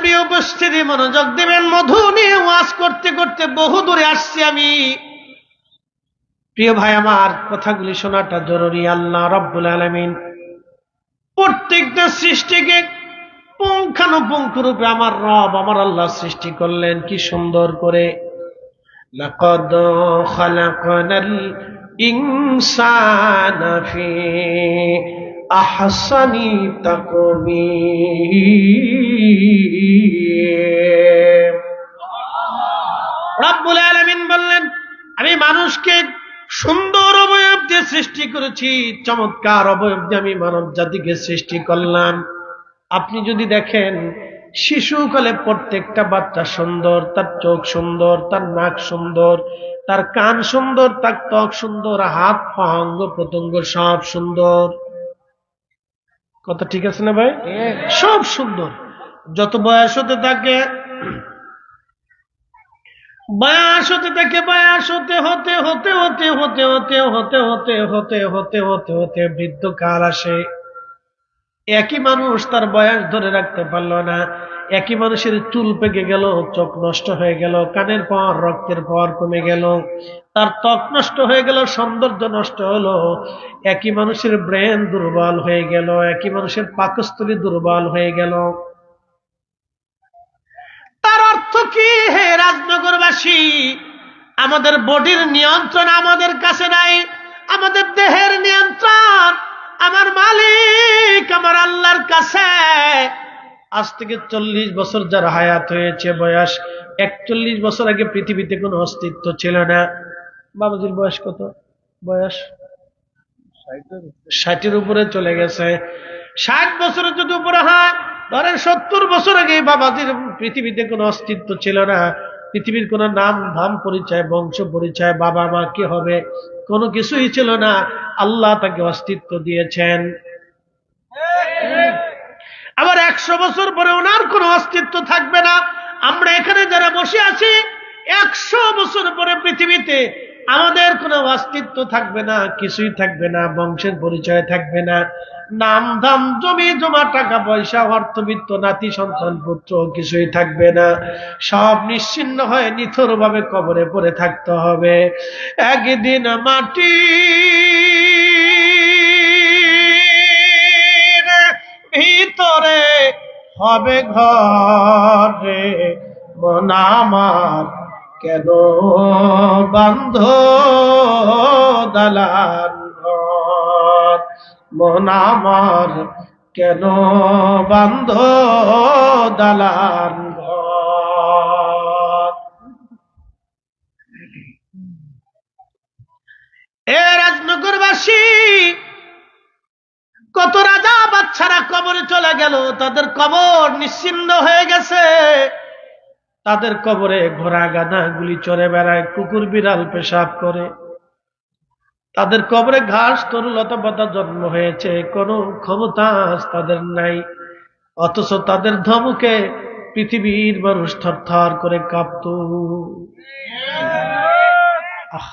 প্রিয় উপস্থিতি মনোযোগ দিবেন মধু নিয়ে ওয়াজ করতে করতে বহু দূরে আসছি আমি প্রিয় ভাই আমার কথাগুলি শোনাটা জরুরি আল্লাহ রব্বুল আলমিন প্রত্যেকটা সৃষ্টিকে পুঙ্খানুপুঙ্খ রূপে আমার রব আমার আল্লাহ সৃষ্টি করলেন কি সুন্দর করে لقد خلقنا الإنسان في আহসানি তাকমি রব্বুল আলামিন বললেন, আমি মানুষকে সুন্দর অবয়ব দিয়ে সৃষ্টি করেছি, চমৎকার অবয়ব দিয়ে আমি মানব জাতিকে সৃষ্টি করলাম। আপনি যদি দেখেন, শিশুকালে প্রত্যেকটা বাচ্চা সুন্দর, তার চোখ সুন্দর, তার নাক সুন্দর, তার কান সুন্দর, তার ত্বক সুন্দর, হাত অঙ্গ প্রত্যঙ্গ সব সুন্দর। কথা ঠিক আছে না ভাই সব সুন্দর যত বয়স হতে থাকে বয়স হতে থাকে বয়স হতে হতে হতে হতে হতে হতে হতে হতে হতে হতে হতে হতে বৃদ্ধ কাল আসে একই মানুষ তার বয়স ধরে রাখতে পারল না। একই মানুষের চুল পেকে গেল, চোখ নষ্ট হয়ে গেল, কানের পর রক্তের পর কমে গেল। তার ত্বক নষ্ট হয়ে গেল, সৌন্দর্য নষ্ট হলো। একই মানুষের ব্রেন দুর্বল হয়ে গেল, একই মানুষের পাকস্থলী দুর্বল হয়ে গেল। তার অর্থ কি? হে রাজনগরবাসী, আমাদের বডির নিয়ন্ত্রণ আমাদের কাছে নাই, আমাদের দেহের নিয়ন্ত্রণ আমার মালিক, আমার আল্লাহর কাছে। আজ থেকে চল্লিশ বছর যার হায়াত হয়েছে, বয়স একচল্লিশ বছর আগে পৃথিবীতে কোনো অস্তিত্ব ছিল না। বাবাজির বয়স কত? বয়স? ষাটের উপরে চলে গেছে। ষাট বছরের যদি উপরে হয়, ধরেন সত্তর বছর আগে বাবাজির পৃথিবীতে কোনো অস্তিত্ব ছিল না। পৃথিবীর কোনো নাম, ধাম পরিচয়, বংশ পরিচয় বাবা মা কি হবে? কোনো কিছুই ছিল না। আল্লাহ তাকে অস্তিত্ব দিয়েছেন। আবার একশো বছর পরে ওনার কোনো অস্তিত্ব থাকবে না। আমরা এখানে যারা বসে আছি, একশো বছর পরে পৃথিবীতে আমাদের কোনো অস্তিত্ব থাকবে না, কিছুই থাকবে না, বংশের পরিচয় থাকবে না। নাম দাম জমি জমা, টাকা পয়সা, অর্থবিত্ত, নাতি সন্তান, পুত্র, কিছুই থাকবে না। সব নিশ্চিন্ন হয়ে নিথর ভাবে কবরে পড়ে থাকতে হবে। একদিন মাটি হবে ঘরে মন আমার কেন বন্ধ দালান ঘর? মন আমার কেন বন্ধ দালান ঘর? এ রাজনগরবাসী কত রাজা বাচ্চারা কবরে চলে গেল, তাদের কবর নিশ্চিন্ন হয়ে গেছে। তাদের কবরে ঘোড়া গাদা গুলি চড়ে বেড়ায়, কুকুর বিড়াল পেশাব করে। তাদের কবরে ঘাস তরুলতা পাতা জন্ম হয়েছে, কোনো ক্ষমতা তাদের নাই। অথচ তাদের ধমকে পৃথিবীর মানুষ থর করে কাঁপত। আহ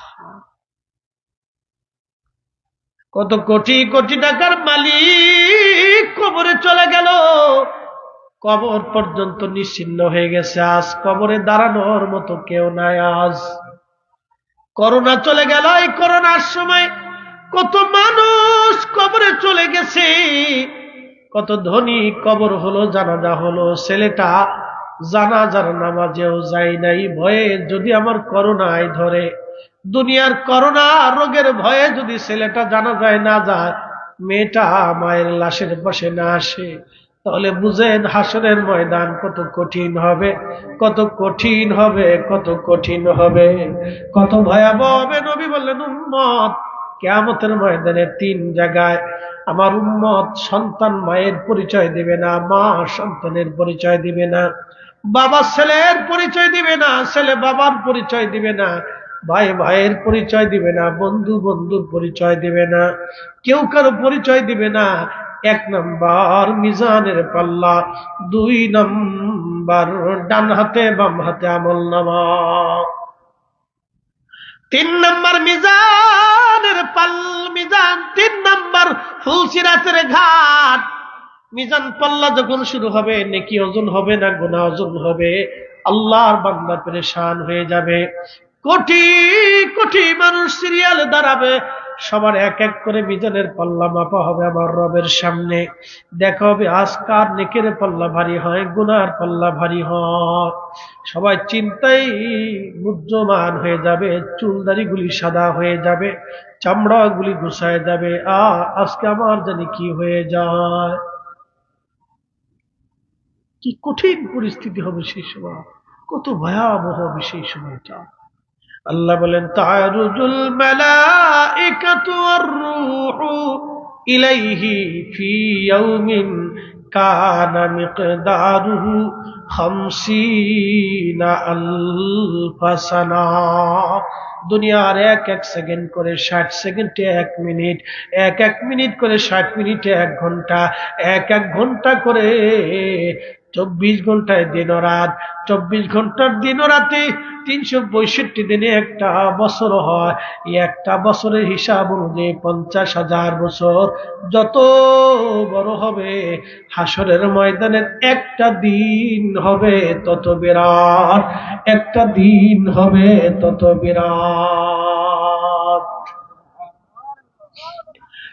কত কোটি কোটি টাকার মালিক কবরে চলে গেল। কবর পর্যন্ত নিশ্চিন্ন হয়ে গেছে। আজ কবরে দাঁড়ানোর মতো কেউ নাই আজ। করোনা চলে গেল। এই করোনার সময় কত মানুষ কবরে চলে গেছে। কত ধনী কবর হলো, জানাজা হলো। ছেলেটা জানাজার নামাজেও যায় নাই। ভয়ে যদি আমার করোনায় ধরে দুনিয়ার করোনা রোগের ভয়ে যদি ছেলেটা জানা যায় না যায়, মেয়েটা মায়ের লাশের পাশে না আসে, তাহলে বুঝেন হাসনের ময়দান কত কঠিন হবে, কত কঠিন হবে, কত কঠিন হবে। কত ভয়াবহ হবে, নবী বললেন, উম্মত, কেয়ামতের ময়দানে তিন জায়গায় আমার উম্মত সন্তান মায়ের পরিচয় দিবে না, মা সন্তানের পরিচয় দিবে না, বাবা ছেলের পরিচয় দিবে না, ছেলে বাবার পরিচয় দিবে না। ভাই, ভাইয়ের পরিচয় দিবে না, বন্ধু বন্ধুর পরিচয় দিবে না, কেউ কারও পরিচয় দিবে না। এক নম্বর মিজানের পাল্লা, দুই নম্বর ডান হাতে, বাম হাতে আমল নামা। তিন নম্বর মিজানের পাল, মিজান তিন নম্বর ফুলসিরাতের ঘাট। মিজান পাল্লা যখন শুরু হবে, নেকি ওজন হবে না গুণা ওজন হবে, আল্লাহর বান্দা পেরেশান হয়ে যাবে। কোটি কোটি মানুষ সিরিয়ালে দাঁড়াবে। সবার এক এক করে মিজানের পাল্লা মাপা হবে আমার রবের সামনে। দেখা হবে আজকার নেকের পাল্লা ভারী হয়, গুনার পাল্লা ভারী হয়। সবাই চিন্তাই মুজ্জমান হয়ে যাবে, চুলদারিগুলি সাদা হয়ে যাবে, চামড়াগুলি ঘুষায় যাবে। আ, আজকে আমার জানি কি হয়ে যায়। কি কঠিন পরিস্থিতি হবে সেই সময়, কত ভয়াবহ হবে সেই সময়টা। আল্লাহ বলেন, তারুজুল ইলাইহি ফি ইয়াউমিন কানা মিকদারুহু 50 আলফ সানা। দুনিয়ার এক এক সেকেন্ড করে ষাট সেকেন্ডে, এক মিনিট, এক এক মিনিট করে ষাট মিনিটে, এক ঘণ্টা, এক এক ঘণ্টা করে চব্বিশ ঘন্টায় দিন রাত চব্বিশ ঘণ্টার দিন রাতে তিনশো পঁয়ষট্টি দিনে একটা বছর হয়। এই একটা বছরের হিসাব অনুযায়ী পঞ্চাশ হাজার বছর। যত বড় হবে, হাসরের ময়দানের একটা দিন হবে তত বিরাট। একটা দিন হবে তত বিরাট।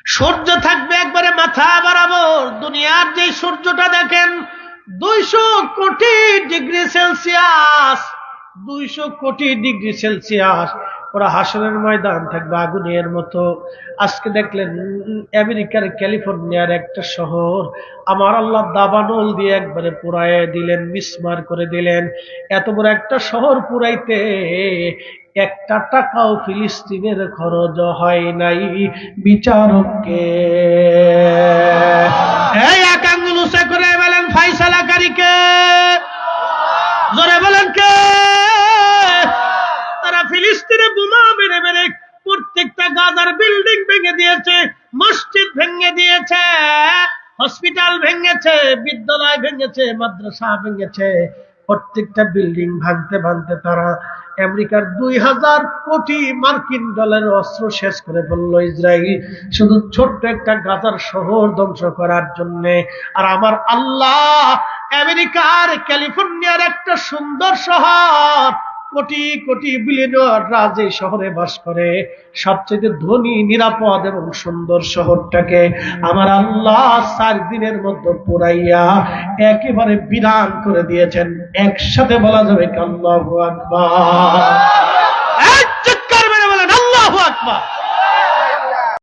সূর্য থাকবে একবারে মাথা বরাবর। দুনিয়ার যে সূর্যটা দেখেন দুইশো কোটি ডিগ্রি সেলসিয়াস, দুইশো কোটি ডিগ্রি সেলসিয়াস। ওরা হাসনের ময়দান থাকবে, আগুনের মতো। আজকে দেখলেন আমেরিকার ক্যালিফোর্নিয়ার একটা শহর। আমার আল্লাহ দাবানল দিয়ে একবারে পুরায় দিলেন, মিসমার করে দিলেন। এত বড় একটা শহর পুরাইতে একটা টাকাও ফিলিস্তিনের খরচ হয় নাই, বিচারককে। গাজার বিল্ডিং ভেঙে দিয়েছে, মসজিদ ভেঙে দিয়েছে, হসপিটাল ভেঙেছে, বিদ্যালয় ভেঙেছে, মাদ্রাসা ভেঙেছে। প্রত্যেকটা বিল্ডিং ভাঙতে ভাঙতে তারা আমেরিকার দুই হাজার কোটি মার্কিন ডলারের অস্ত্র শেষ করে বলল ইসরায়েল। শুধু ছোট্ট একটা গাজার শহর ধ্বংস করার জন্য। আর আমার আল্লাহ আমেরিকার ক্যালিফোর্নিয়ার একটা সুন্দর শহর কোটি কোটি বিলিয়নরা যে শহরে বাস করে। সবচেয়ে ধনী, নিরাপদ এবং সুন্দর শহরটাকে আমার আল্লাহ চার দিনের মধ্যে পুরাইয়া একেবারে বিরান করে দিয়েছেন। একসাথে বলা যাবে কাল্লা আকবার।